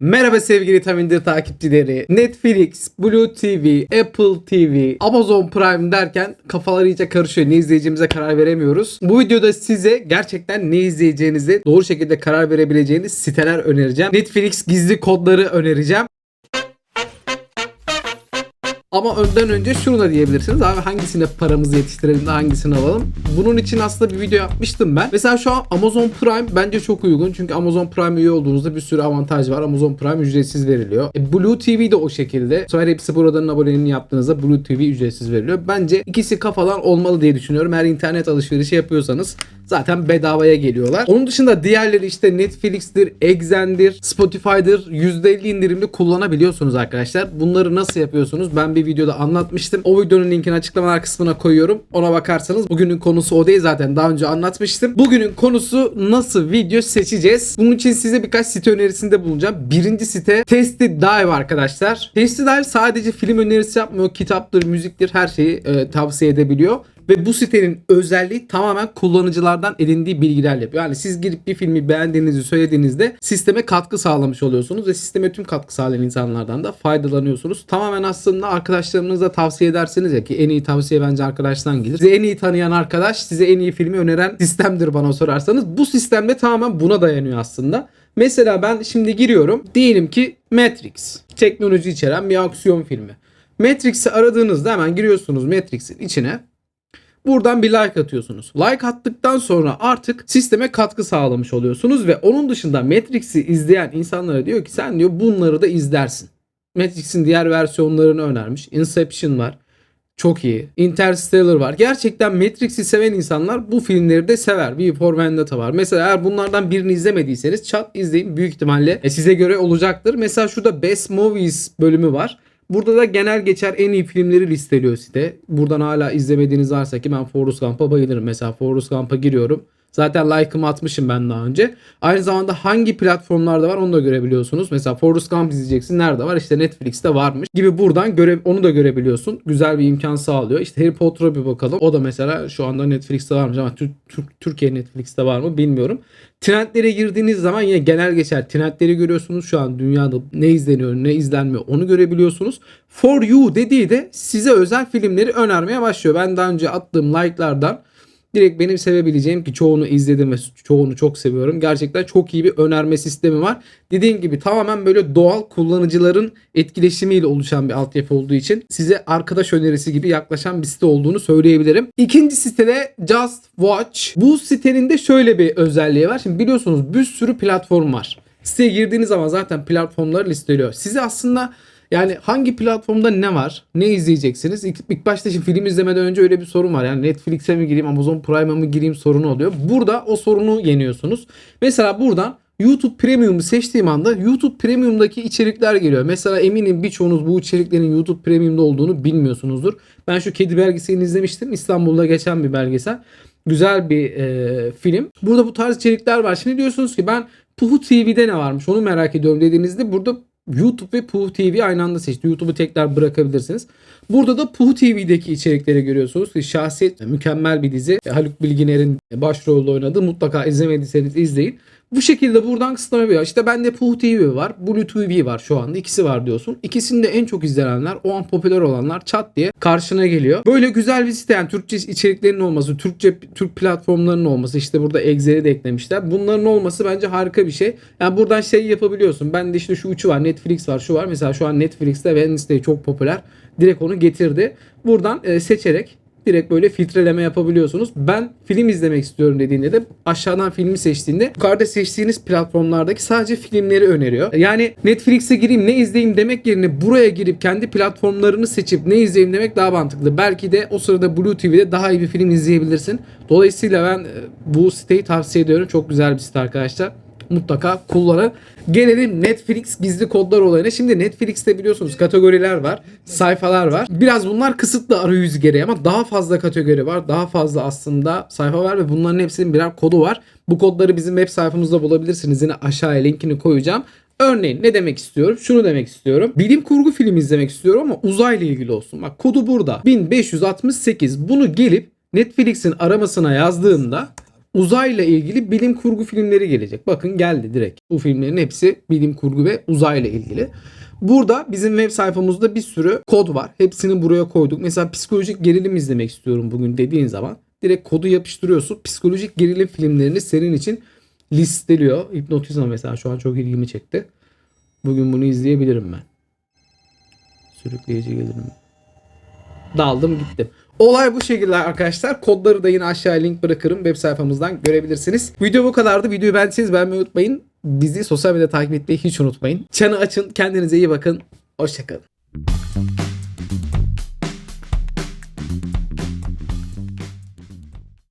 Merhaba sevgili Tamindir takipçileri. Netflix, Blue TV, Apple TV, Amazon Prime derken kafalar iyice karışıyor. Ne izleyeceğimize karar veremiyoruz. Bu videoda size gerçekten ne izleyeceğinizi doğru şekilde karar verebileceğiniz siteler önereceğim. Netflix gizli kodları önereceğim. Ama önden önce şunu da diyebilirsiniz. Abi hangisine paramızı yetiştirelim de hangisini alalım? Bunun için aslında bir video yapmıştım ben. Mesela şu an Amazon Prime bence çok uygun. Çünkü Amazon Prime üye olduğunuzda bir sürü avantaj var. Amazon Prime ücretsiz veriliyor. E, Blue TV de o şekilde. Sonra hepsi buradan aboneliğini yaptığınızda Blue TV ücretsiz veriliyor. Bence ikisi kafadan olmalı diye düşünüyorum. Eğer internet alışverişi yapıyorsanız zaten bedavaya geliyorlar. Onun dışında diğerleri işte Netflix'tir, Exxen'dir, Spotify'dır %50 indirimli kullanabiliyorsunuz arkadaşlar. Bunları nasıl yapıyorsunuz? Ben bir videoda anlatmıştım. O videonun linkini açıklamalar kısmına koyuyorum. Ona bakarsanız bugünün konusu o değil zaten daha önce anlatmıştım. Bugünün konusu nasıl video seçeceğiz? Bunun için size birkaç site önerisinde bulunacağım. Birinci site Tasty Dive arkadaşlar. Tasty Dive sadece film önerisi yapmıyor. Kitaptır, müziktir her şeyi e, tavsiye edebiliyor. Ve bu sitenin özelliği tamamen kullanıcılardan edindiği bilgilerle yapıyor. Yani siz girip bir filmi beğendiğinizi söylediğinizde sisteme katkı sağlamış oluyorsunuz ve sisteme tüm katkı sağlayan insanlardan da faydalanıyorsunuz. Tamamen aslında arkadaşlarınıza tavsiye ederseniz ya ki en iyi tavsiye bence arkadaştan gelir. Size en iyi tanıyan arkadaş size en iyi filmi öneren sistemdir bana sorarsanız. Bu sistemde tamamen buna dayanıyor aslında. Mesela ben şimdi giriyorum. Diyelim ki Matrix. Teknoloji içeren bir aksiyon filmi. Matrix'i aradığınızda hemen giriyorsunuz Matrix'in içine. Buradan bir like atıyorsunuz. Like attıktan sonra artık sisteme katkı sağlamış oluyorsunuz ve onun dışında Matrix'i izleyen insanlara diyor ki sen diyor bunları da izlersin. Matrix'in diğer versiyonlarını önermiş. Inception var. Çok iyi. Interstellar var. Gerçekten Matrix'i seven insanlar bu filmleri de sever. V for Vendetta var. Mesela eğer bunlardan birini izlemediyseniz çat izleyin. Büyük ihtimalle e, size göre olacaktır. Mesela şurada Best Movies bölümü var. Burada da genel geçer en iyi filmleri listeliyor site. Buradan hala izlemediğiniz varsa ki ben Forrest Gump'a bayılırım. Mesela Forrest Gump'a giriyorum. Zaten like'ımı atmışım ben daha önce. Aynı zamanda hangi platformlarda var onu da görebiliyorsunuz. Mesela Forrest Gump izleyeceksin. Nerede var? İşte Netflix'te varmış gibi buradan göre onu da görebiliyorsun. Güzel bir imkan sağlıyor. İşte Harry Potter'a bir bakalım. O da mesela şu anda Netflix'te varmış ama Tür- Tür- Türkiye Netflix'te var mı bilmiyorum. Trendlere girdiğiniz zaman yine genel geçer trendleri görüyorsunuz. Şu an dünyada ne izleniyor ne izlenmiyor onu görebiliyorsunuz. For You dediği de size özel filmleri önermeye başlıyor. Ben daha önce attığım like'lardan direkt benim sevebileceğim ki çoğunu izledim ve çoğunu çok seviyorum. Gerçekten çok iyi bir önerme sistemi var. Dediğim gibi tamamen böyle doğal kullanıcıların etkileşimiyle oluşan bir altyapı olduğu için size arkadaş önerisi gibi yaklaşan bir site olduğunu söyleyebilirim. İkinci sitede Just Watch. Bu sitenin de şöyle bir özelliği var. Şimdi biliyorsunuz bir sürü platform var. Siteye girdiğiniz zaman zaten platformları listeliyor. Size aslında yani hangi platformda ne var? Ne izleyeceksiniz? İlk, ilk başta şimdi film izlemeden önce öyle bir sorun var. Yani Netflix'e mi gireyim, Amazon Prime'a mı gireyim sorunu oluyor. Burada o sorunu yeniyorsunuz. Mesela buradan YouTube Premium'u seçtiğim anda YouTube Premium'daki içerikler geliyor. Mesela eminim birçoğunuz bu içeriklerin YouTube Premium'da olduğunu bilmiyorsunuzdur. Ben şu kedi belgeselini izlemiştim. İstanbul'da geçen bir belgesel. Güzel bir e, film. Burada bu tarz içerikler var. Şimdi diyorsunuz ki ben Puhu TV'de ne varmış onu merak ediyorum dediğinizde burada YouTube ve Puhu TV aynı anda seçti. YouTube'u tekrar bırakabilirsiniz. Burada da Puhu TV'deki içerikleri görüyorsunuz. Şahsiyet mükemmel bir dizi. Haluk Bilginer'in başrolde oynadığı mutlaka izlemediyseniz izleyin. Bu şekilde buradan kısıtlama yapıyor. İşte bende Puhu TV var, Blue TV var şu anda. İkisi var diyorsun. İkisinde en çok izlenenler, o an popüler olanlar çat diye karşına geliyor. Böyle güzel bir site yani Türkçe içeriklerin olması, Türkçe Türk platformlarının olması, işte burada Excel'i de eklemişler. Bunların olması bence harika bir şey. Yani buradan şey yapabiliyorsun. Ben de işte şu üçü var, Netflix var, şu var. Mesela şu an Netflix'te Wednesday çok popüler. Direkt onu getirdi. Buradan e, seçerek direkt böyle filtreleme yapabiliyorsunuz. Ben film izlemek istiyorum dediğinde de aşağıdan filmi seçtiğinde yukarıda seçtiğiniz platformlardaki sadece filmleri öneriyor. Yani Netflix'e gireyim ne izleyeyim demek yerine buraya girip kendi platformlarını seçip ne izleyeyim demek daha mantıklı. Belki de o sırada Blue TV'de daha iyi bir film izleyebilirsin. Dolayısıyla ben e, bu siteyi tavsiye ediyorum. Çok güzel bir site arkadaşlar mutlaka kullanın. Gelelim Netflix gizli kodlar olayına. Şimdi Netflix'te biliyorsunuz kategoriler var, sayfalar var. Biraz bunlar kısıtlı arayüz gereği ama daha fazla kategori var. Daha fazla aslında sayfa var ve bunların hepsinin birer kodu var. Bu kodları bizim web sayfamızda bulabilirsiniz. Yine aşağıya linkini koyacağım. Örneğin ne demek istiyorum? Şunu demek istiyorum. Bilim kurgu film izlemek istiyorum ama uzayla ilgili olsun. Bak kodu burada. 1568. Bunu gelip Netflix'in aramasına yazdığımda uzayla ilgili bilim kurgu filmleri gelecek. Bakın geldi direkt. Bu filmlerin hepsi bilim kurgu ve uzayla ilgili. Burada bizim web sayfamızda bir sürü kod var. Hepsini buraya koyduk. Mesela psikolojik gerilim izlemek istiyorum bugün dediğin zaman direkt kodu yapıştırıyorsun. Psikolojik gerilim filmlerini senin için listeliyor. Hipnotizma mesela şu an çok ilgimi çekti. Bugün bunu izleyebilirim ben. Sürükleyici gelirim. Daldım gittim. Olay bu şekilde arkadaşlar. Kodları da yine aşağıya link bırakırım. Web sayfamızdan görebilirsiniz. Video bu kadardı. Videoyu beğendiyseniz beğenmeyi unutmayın. Bizi sosyal medyada takip etmeyi hiç unutmayın. Çanı açın. Kendinize iyi bakın. Hoşçakalın.